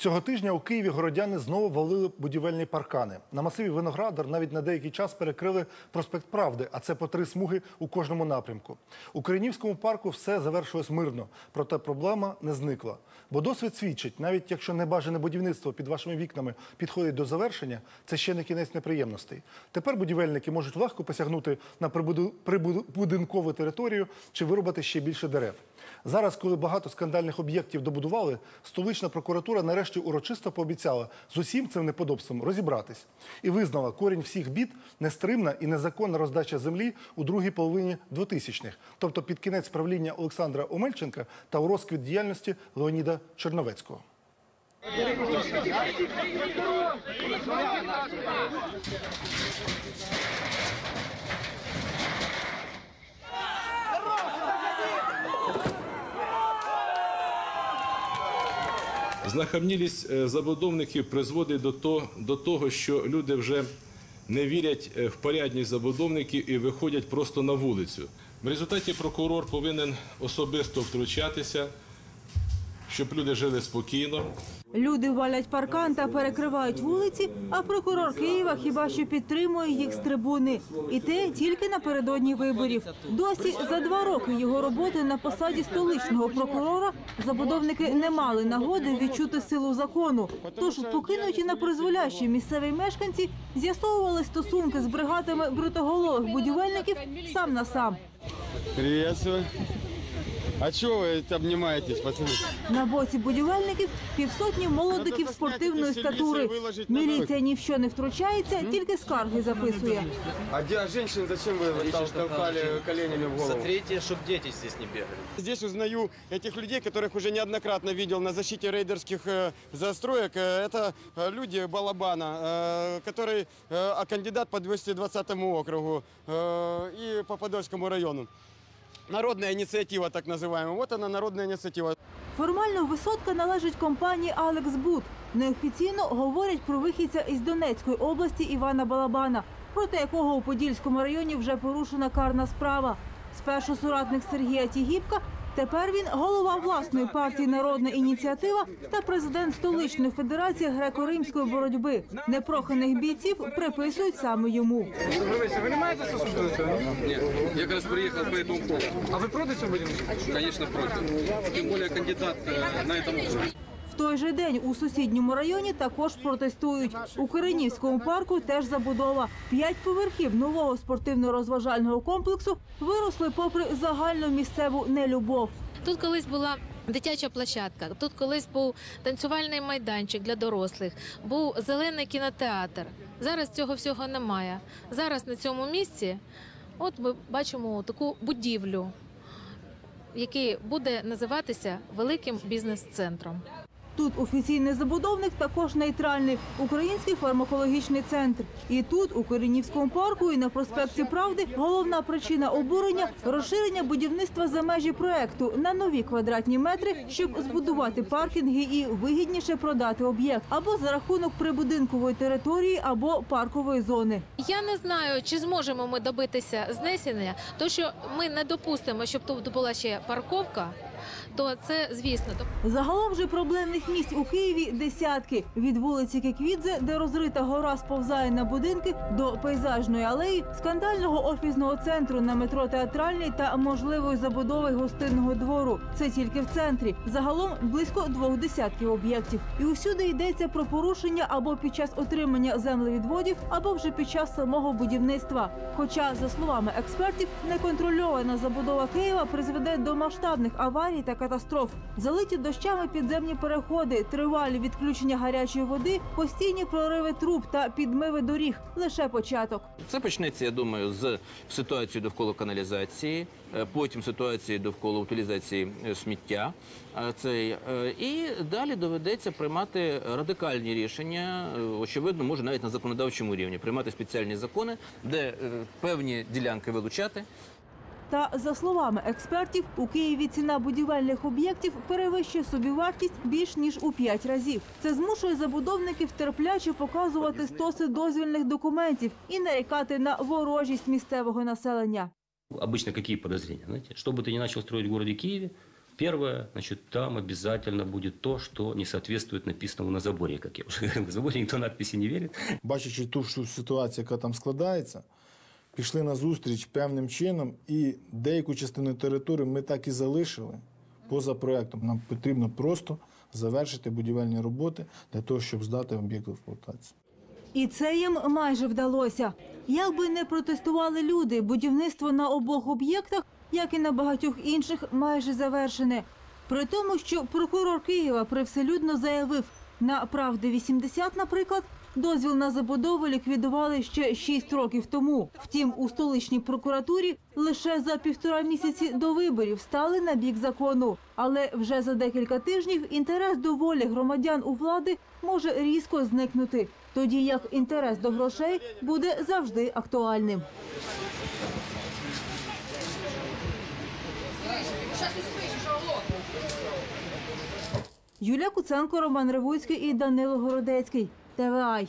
Цього тижня у Києві городяни знову валили будівельні паркани. На масиві Виноградар навіть на деякий час перекрили проспект Правди, а це по три смуги у кожному напрямку. У Коренівському парку все завершилось мирно, проте проблема не зникла. Бо досвід свідчить, навіть якщо небажане будівництво під вашими вікнами підходить до завершення, це ще не кінець неприємностей. Тепер будівельники можуть легко посягнути на прибудинкову територію чи вирубати ще більше дерев. Зараз, коли багато скандальних об'єктів добудували, столична прокуратура нарешті урочисто пообіцяла з усім цим неподобством розібратись і визнала корінь всіх бід нестримна і незаконна роздача землі у другій половині 2000-х, тобто під кінець правління Олександра Омельченка та у розквіт діяльності Леоніда Черновецького. Знахабнілість е, забудовників призводить до того, до того, що люди вже не вірять е, в порядність забудовників і виходять просто на вулицю. В результаті прокурор повинен особисто втручатися, щоб люди жили спокійно. Люди валять паркан та перекривають вулиці, а прокурор Києва хіба що підтримує їх з трибуни. І те тільки напередодні виборів. Досі за два роки його роботи на посаді столичного прокурора забудовники не мали нагоди відчути силу закону. Тож покинуті на призволяще місцеві мешканці з'ясовували стосунки з бригадами бритоголових будівельників сам на сам. Приветствую. А чего вы обнимаетесь, пацаны? На боці будівельників півсотні молодиків спортивної статури. Міліція ні в що не втручається, тільки скарги записує. А, де- а женщин зачем вы вот тол- толкали коленями в голову? Смотрите, чтобы дети здесь не бегали. Здесь узнаю этих людей, которых уже неоднократно видел на защите рейдерских э, застроек. Э, Это э, люди Балабана, э, который э, а кандидат по 220 округу э, и по Подольскому району. Народная инициатива, так называемая. Вот она, народная инициатива. Формально висотка належить компанії Алекс Бут. Неофіційно говорять про вихідця із Донецької області Івана Балабана, проти якого у Подільському районі вже порушена карна справа. Спершу соратник Сергія Тігіпка, тепер він голова власної партії Народна ініціатива та президент столичної федерації греко-римської боротьби. Непроханих бійців приписують саме йому. Нет, я как раз приехал по этому поводу. А ви проти цього будівництва? Конечно, против. Тем более кандидат э, на этом уровне. В той же день у сусідньому районі також протестують. У Киринівському парку теж забудова. П'ять поверхів нового спортивно-розважального комплексу виросли попри загальну місцеву нелюбов. Тут колись була дитяча площадка, тут колись був танцювальний майданчик для дорослих, був зелений кінотеатр. Зараз цього всього немає. Зараз на цьому місці, от ми бачимо таку будівлю, який буде називатися великим бізнес-центром. Тут офіційний забудовник також нейтральний український фармакологічний центр. І тут, у Корінівському парку, і на проспекті Правди, головна причина обурення розширення будівництва за межі проекту на нові квадратні метри, щоб збудувати паркінги і вигідніше продати об'єкт або за рахунок прибудинкової території, або паркової зони. Я не знаю, чи зможемо ми добитися знесення, то що ми не допустимо, щоб тут була ще парковка, то це звісно. Загалом же проблемних місць у Києві десятки від вулиці Киквідзе, де розрита гора сповзає на будинки, до пейзажної алеї, скандального офісного центру на метро театральний та можливої забудови гостинного двору. Це тільки в центрі. Загалом близько двох десятків об'єктів. І усюди йдеться про порушення або під час отримання землевідводів, або вже під час самого будівництва. Хоча, за словами експертів, неконтрольована забудова Києва призведе до масштабних аварій та катастроф. Залиті дощами підземні переходи, тривалі відключення гарячої води, постійні прориви труб та підмиви доріг лише початок. Це почнеться, я думаю, з ситуації довкола каналізації, е, потім ситуації довкола утилізації е, сміття. е, Цей, і далі доведеться приймати радикальні рішення, очевидно, може навіть на законодавчому рівні, приймати спеціальні закони, де певні ділянки вилучати, Та за словами експертів, у Києві ціна будівельних об'єктів перевищує собівартість більш ніж у п'ять разів. Це змушує забудовників терпляче показувати стоси дозвільних документів і нарікати на ворожість місцевого населення. Обычно какие подозрения? Знаете, что бы ты ни начал строить в городе Киеве, Первое, значит, там обязательно будет то, что не соответствует написанному на заборе, как я уже говорил. На заборе никто надписи не верит. бачачи ту всю ситуацію, яка там складається, пішли на зустріч певним чином, і деяку частину території ми так і залишили поза проектом. Нам потрібно просто завершити будівельні роботи для того, щоб здати об'єкт в експлуатацію. І це їм майже вдалося. Як би не протестували люди, будівництво на обох об'єктах, як і на багатьох інших, майже завершене. При тому, що прокурор Києва привселюдно заявив, на правди 80, наприклад, дозвіл на забудову ліквідували ще 6 років тому. Втім, у столичній прокуратурі лише за півтора місяці до виборів стали на бік закону. Але вже за декілька тижнів інтерес до волі громадян у влади може різко зникнути, тоді як інтерес до грошей буде завжди актуальним. Юлія Куценко, Роман Ревуцький і Данило Городецький. ТВАЙ.